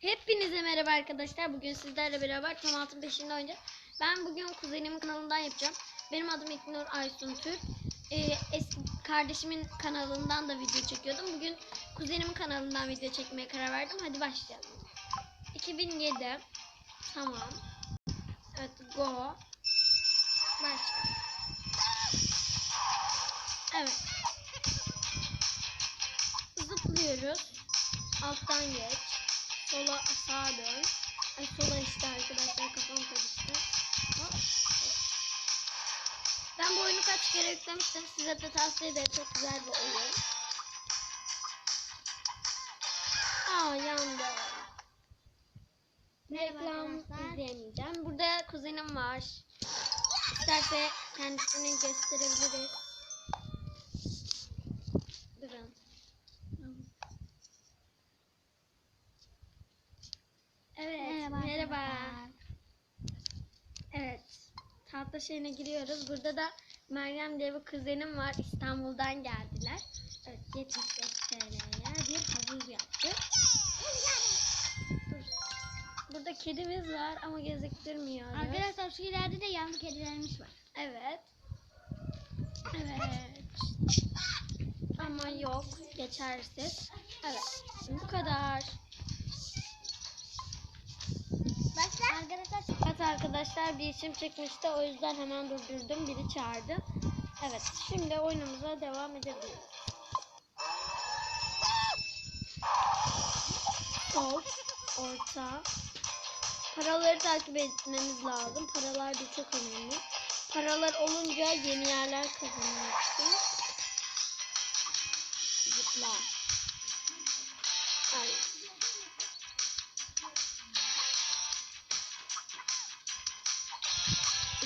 Hepinize merhaba arkadaşlar. Bugün sizlerle beraber tam altın peşinde. Ben bugün kuzenimin kanalından yapacağım. Benim adım İknur Aysun Türk. Ee, eski kardeşimin kanalından da video çekiyordum. Bugün kuzenimin kanalından video çekmeye karar verdim. Hadi başlayalım. 2007. Tamam. Evet go. Başla. Evet. Zıplıyoruz. Alttan geç. Sola sağa dön. Ay sola işte arkadaşlar kafam karıştı. Hop. Ben bu oyunu kaç kere yüklemiştim. Size de tavsiye ederim. Çok güzel bir oyun. Aa yandı. Reklam izleyemeyeceğim. Burada kuzenim var. İsterse kendisini gösterebiliriz. Evet, merhaba. Evet, tatlı şeyine giriyoruz. Burada da Meryem diye bir kuzenim var. İstanbul'dan geldiler. Evet, 75 TL'ye bir havuz yaptık. Dur. Burada kedimiz var ama gözüktürmüyoruz. Arkadaşlar şu ileride de yavru kedilerimiz var. Evet. Evet. Ama yok. Geçersiz. Evet. Bu kadar. Başla. Arkadaşlar Arkadaşlar bir işim çıkmıştı. O yüzden hemen durdurdum. Biri çağırdı. Evet. Şimdi oyunumuza devam edebiliriz. Sol. Orta. Paraları takip etmemiz lazım. Paralar da çok önemli. Paralar olunca yeni yerler kazanıyorsun.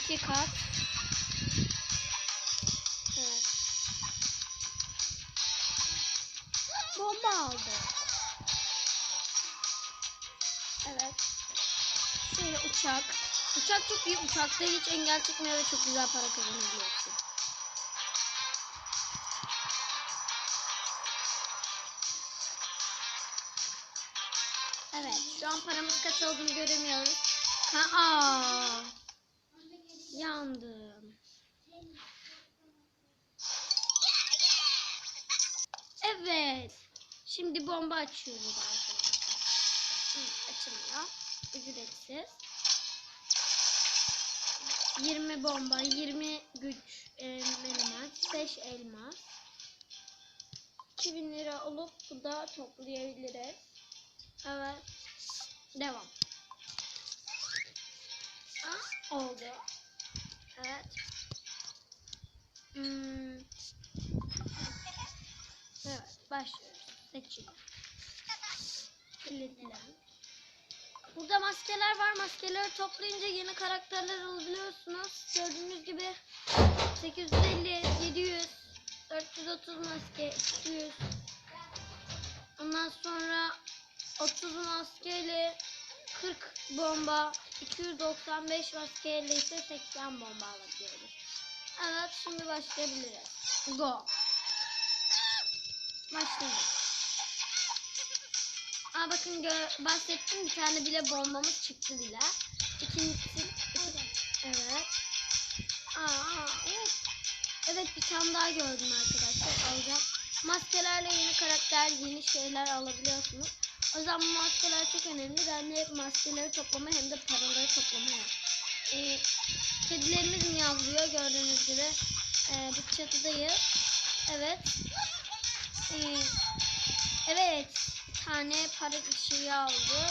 İki kat. Evet. Bomba aldı. Evet. Şöyle uçak. Uçak çok iyi. Uçakta hiç engel çıkmıyor ve çok güzel para kazanabiliyorsun. Evet. Şu an paramız kaç olduğunu göremiyoruz. Ha, aa. Yandım. Evet. Şimdi bomba açıyoruz arkadaşlar. Açılmıyor. Ücretsiz. 20 bomba, 20 güç e, element, 5 elmas. 2000 lira olup bu da toplayabiliriz. Evet. Devam. Aa, oldu. Evet. Hmm. Evet, başlıyoruz. Seçiyorum. Kilitlen. Burada maskeler var. Maskeleri toplayınca yeni karakterler alabiliyorsunuz. Gördüğünüz gibi 850, 700, 430 maske, 200. Ondan sonra 30 maskeyle 40 bomba, 295 maskeyle ise 80 bomba alabiliyoruz. Evet, şimdi başlayabiliriz. Go. Başlayalım. Aa bakın bahsettim bir tane bile bombamız çıktı bile. İkincisi evet. Aa, evet. Evet bir tane daha gördüm arkadaşlar. Alacağım. Maskelerle yeni karakter, yeni şeyler alabiliyorsunuz. O yüzden bu maskeler çok önemli. Ben de hep maskeleri toplama hem de paraları toplamaya. Ee, kedilerimiz miyavlıyor gördüğünüz gibi. Ee, biz çatıdayız. Evet. Ee, evet. Bir tane para ışığı aldı.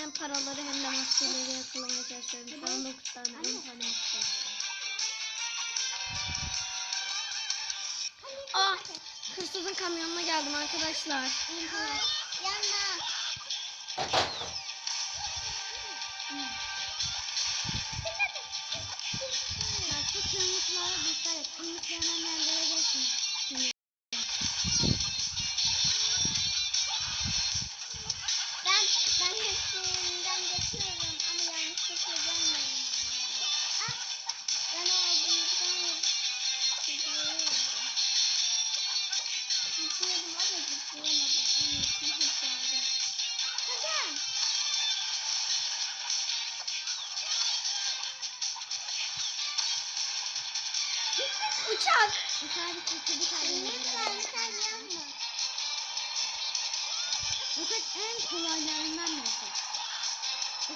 Hem paraları hem de maskeleri yakalamaya çalışıyorum. Şu an 9 tane, 10 tane maske var. Aa, hırsızın kamyonuna geldim arkadaşlar. yanma. Bu kırmızılara dikkat et. Kırmızı yanan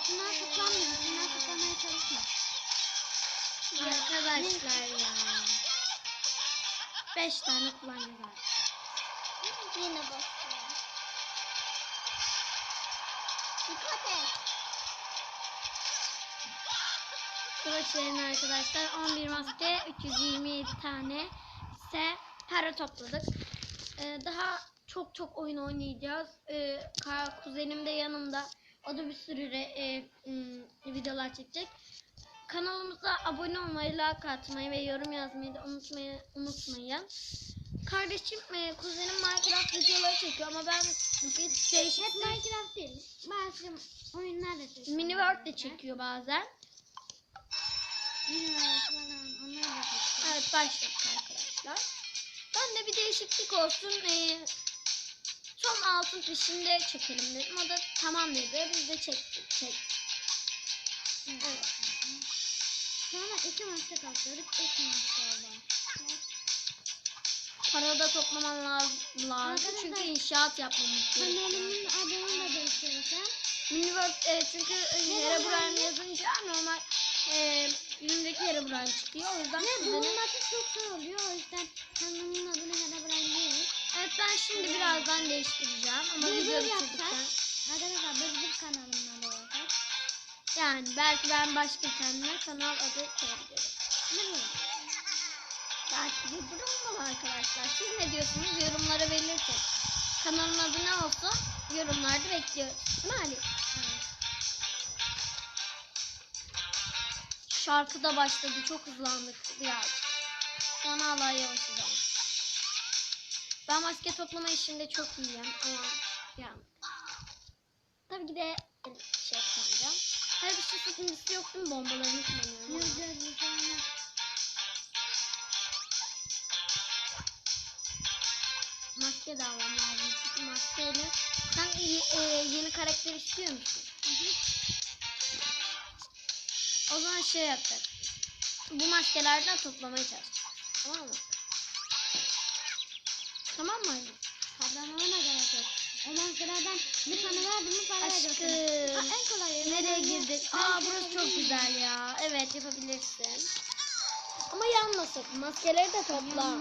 Üstünden tıklanmıyor. Üstünden tıklamaya çalışma. Arkadaşlar ya. Beş tane kullanıyor var. Yine basıyorum. Dikkat et. Savaşların arkadaşlar 11 maske 327 tane ise para topladık. Ee, daha çok çok oyun oynayacağız. Ee, kuzenim de yanımda. O da bir sürü re- e, m, videolar çekecek. Kanalımıza abone olmayı, like atmayı ve yorum yazmayı da unutmayı, unutmayın. Kardeşim, e, kuzenim Minecraft videoları çekiyor ama ben bir değişik Hep Minecraft değil. Bazı oyunlar da çekiyor. mini world de çekiyor bazen. Mini World falan onlar da çekiyor. Evet başladık arkadaşlar. Ben de bir değişiklik olsun. Ee, son altın peşinde çekelim dedim. O da tamam dedi. Biz de çektik. çektik. Evet. Sonra iki maçta kalkıyorduk. İlk maçta oldu. Para da toplaman lazım. lazım. Arkadaşlar, Çünkü inşaat yapmamız gerekiyor. Kanalımın adını da değiştirirsen. Miniworld e, çünkü e, Herobrine yazınca normal e, filmdeki Herobrine çıkıyor. O yüzden Ne bulunması çok zor oluyor. O yüzden kanalımın adını Herobrine. Evet ben şimdi birazdan değiştireceğim. Ama video bitirdikten Arkadaşlar Bılbıl kanalımın adı olacak. yani belki ben başka kendime kanal adı koyabilirim. Bılbıl. Belki bir durum var arkadaşlar. Siz ne diyorsunuz? Yorumlara belirtin. Kanalın adı ne olsun? Yorumlarda bekliyoruz. Değil mi Ali? Şarkı da başladı. Çok hızlandık birazcık. Sonra hala yavaş hızlandık. Ben maske toplama işinde çok iyiyim ama yani. Tabii ki de şey yapmayacağım. Her bir şey sıkıntısı yok değil mi? Bombalarını kullanıyorum. Maske de almam lazım. Çünkü maskeyle sen e, yeni karakter istiyor musun? O zaman şey yapacak. Bu maskelerden toplamaya çalışacağız. Tamam mı? Tamam mı Ali? Kablamama gerek yok. O maskelerden bir tane verdim mi para Aşkım. Ha, en kolay yeri. Nereye girdik? ben Aa burası çok güzel ya. Evet yapabilirsin. Ama yanma sakın. Maskeleri de topla. Yanmam.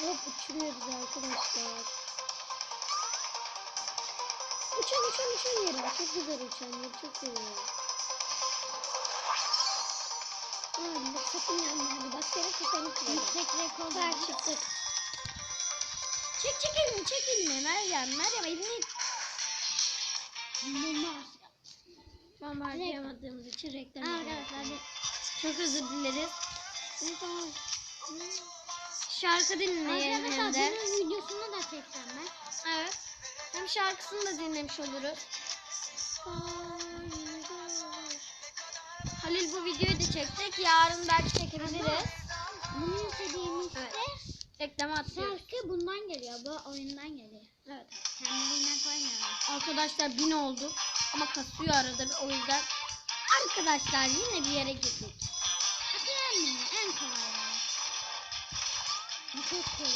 Hop uçuruyoruz arkadaşlar. Uçan uçan uçan yeri. Çok güzel uçan yeri. Çok seviyorum. Abi bak sakın yanma hadi bak seni tutanı Yüksek rekor Ver çıktık. Çek çek elini çek elini Meryem. Meryem elini İnanılmaz. ben harcayamadığımız için reklam Arkadaşlar Çok özür dileriz. Şarkı dinleyelim hem Arkadaşlar de. bunun videosunu da çekeceğim ben. Evet. Hem şarkısını da dinlemiş oluruz. Halil bu videoyu da çekecek. Yarın belki çekebiliriz. Bunu istediğim işte. Reklama atıyoruz. şarkı bundan geliyor. Bu oyundan geliyor. Evet. Kendiliğinden koymuyorum. Arkadaşlar bin olduk. Ama kasıyor arada. O yüzden arkadaşlar yine bir yere gittik. Bu çok kolay.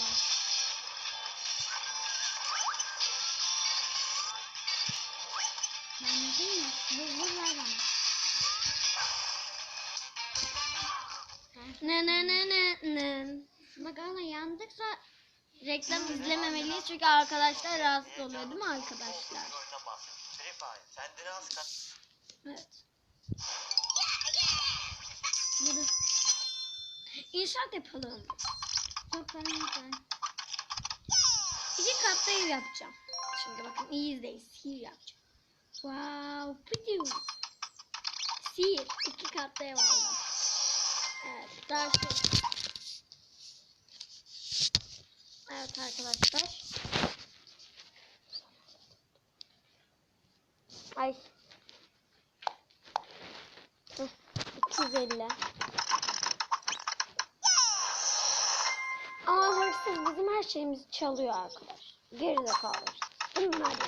Ben de değil mi? Ver bana. Ne ne ne ne ne. Bak ama yandıksa Reklam izlememeliyiz çünkü arkadaşlar rahatsız oluyor değil mi arkadaşlar? Evet. Burada. İnşaat yapalım. Çok önemli. İki katlı ev yapacağım. Şimdi bakın iyi izleyin. Sihir yapacağım. Wow. Pidiu. Sihir. İki katlı ev aldım. Evet. Daha şu. Evet arkadaşlar. Ay. Hı, 250. Hırsız bizim her şeyimizi çalıyor arkadaş. Geride kalır. Meryem?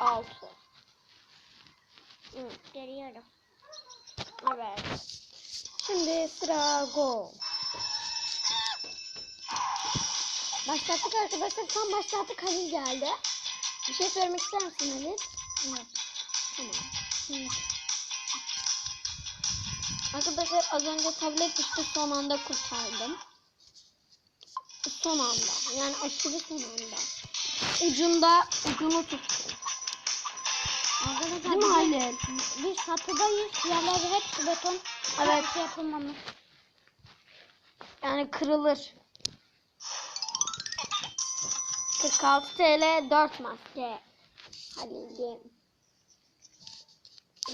Altı. Hı, Görüyorum. evet. Şimdi sıra go. Başlattık arkadaşlar. Tam başlattık Halil geldi. Bir şey söylemek ister misin Halil? Evet. Tamam. Hı. Arkadaşlar az önce tablet düştü son anda kurtardım. Son anda. Yani aşırı son anda. Ucunda ucunu tuttum. Arkadaşlar Değil mi Halil? biz satıdayız. Yerleri hepsi beton. Evet. Şey yapılmamış. Yani kırılır. 46 TL 4 maske. Halil'ciğim.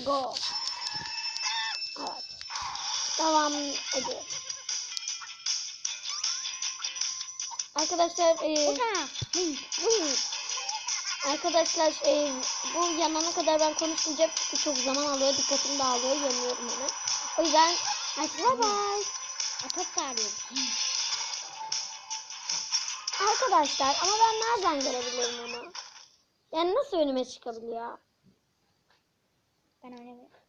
Go. Devam ediyoruz. Arkadaşlar e. Arkadaşlar e, bu yanana kadar ben konuşmayacağım çünkü çok zaman alıyor. Dikkatim dağılıyor. Yanıyorum hemen. O yüzden hadi bye bye. Atak tarihim. Arkadaşlar ama ben nereden görebilirim onu? Yani nasıl önüme çıkabiliyor? Ben bir...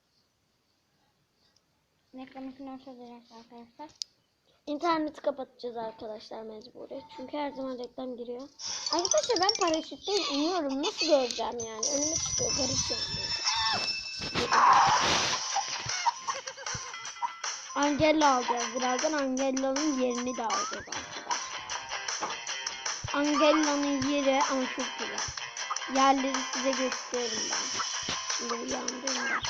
Reklamını edeceğiz arkadaşlar? İnterneti kapatacağız arkadaşlar mecburi. Çünkü her zaman reklam giriyor. Arkadaşlar ben paraşütten iniyorum. Nasıl göreceğim yani? Önüme çıkıyor. Garip. Angela alacağız. Birazdan Angela'nın yerini de alacağız arkadaşlar. Angela'nın yeri ama çok güzel. Yerleri size gösteririm ben. Şimdi uyandığımda.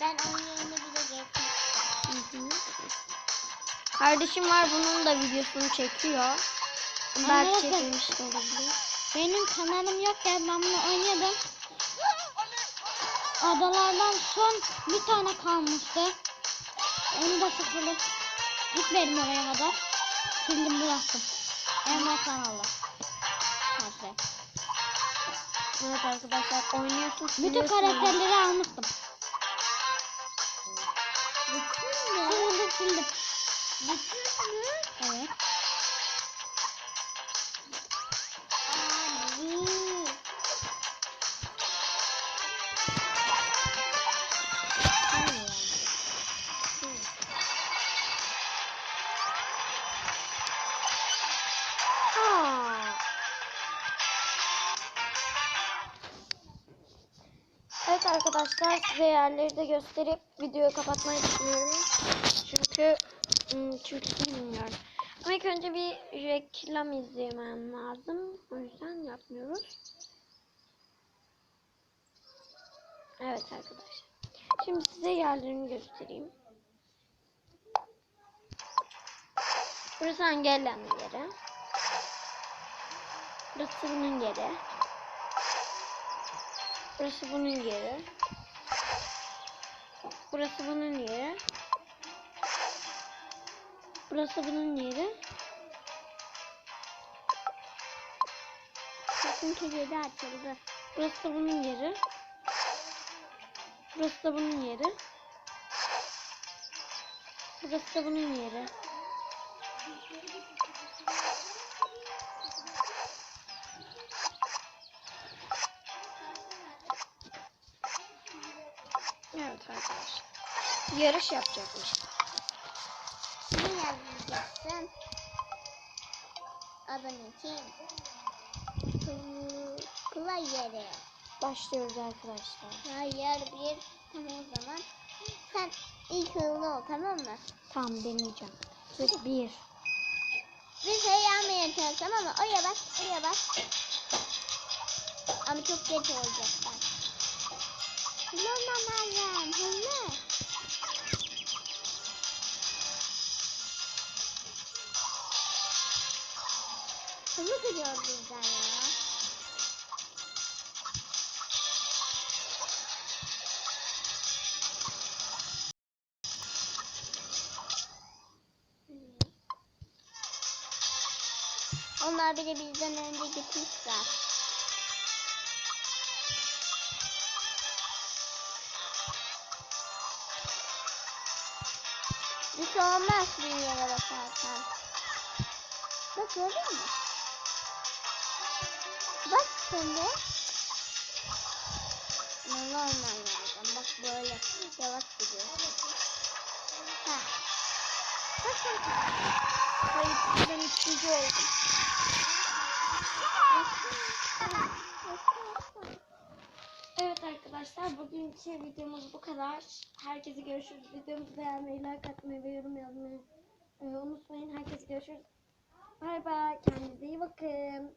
Ben onun yerine Kardeşim var bunun da videosunu çekiyor. Belki çekilmiş de olabilir. Benim kanalım yokken ben bunu oynuyordum. Adalardan son bir tane kalmıştı. Onu da sıfırladım. Gitmedim oraya kadar. Sildim bıraktım. Emre kanalı. Şey. Evet arkadaşlar oynuyorsun. Bütün karakterleri almıştım. Bütün mü? Sildim size yerleri de gösterip videoyu kapatmayı düşünüyorum. Çünkü hmm, çünkü bilmiyorum. Ama ilk önce bir reklam izlemem lazım. O yüzden yapmıyoruz. Evet arkadaşlar. Şimdi size yerlerini göstereyim. Burası Angela'nın yeri. Burası bunun yeri. Burası bunun yeri. Burası bunun yeri. Burası bunun yeri. Bakın kilidi açıldı. Burası da bunun yeri. Burası da bunun yeri. Burası da bunun yeri. Arkadaşlar. Yarış yapacakmış. Ne yazacaksın? Adın için. Kula yeri. Başlıyoruz arkadaşlar. Hayır bir. Tamam o zaman. Sen ilk hızlı ol tamam mı? Tamam deneyeceğim. Dur, Bir. Bir şey yapmaya çalış tamam mı? Oraya bak, oraya bak. Ama çok geç olacak. Hızlı olmam lazım. Hızlı. Hızlı duruyor bizden ya. Onlar bile bizden önce gitmişler. Olmaz bir yere bakarsan. Bak gördün mü? Bak şimdi. Ne olman lazım. Bak böyle yavaş gidiyor. Ha. Bakın. Hayır ben ikinci oldum. Arkadaşlar bugünkü videomuz bu kadar. Herkese görüşürüz. Videomuzu beğenmeyi, like atmayı ve yorum yazmayı e, unutmayın. Herkese görüşürüz. Bay bay. Kendinize iyi bakın.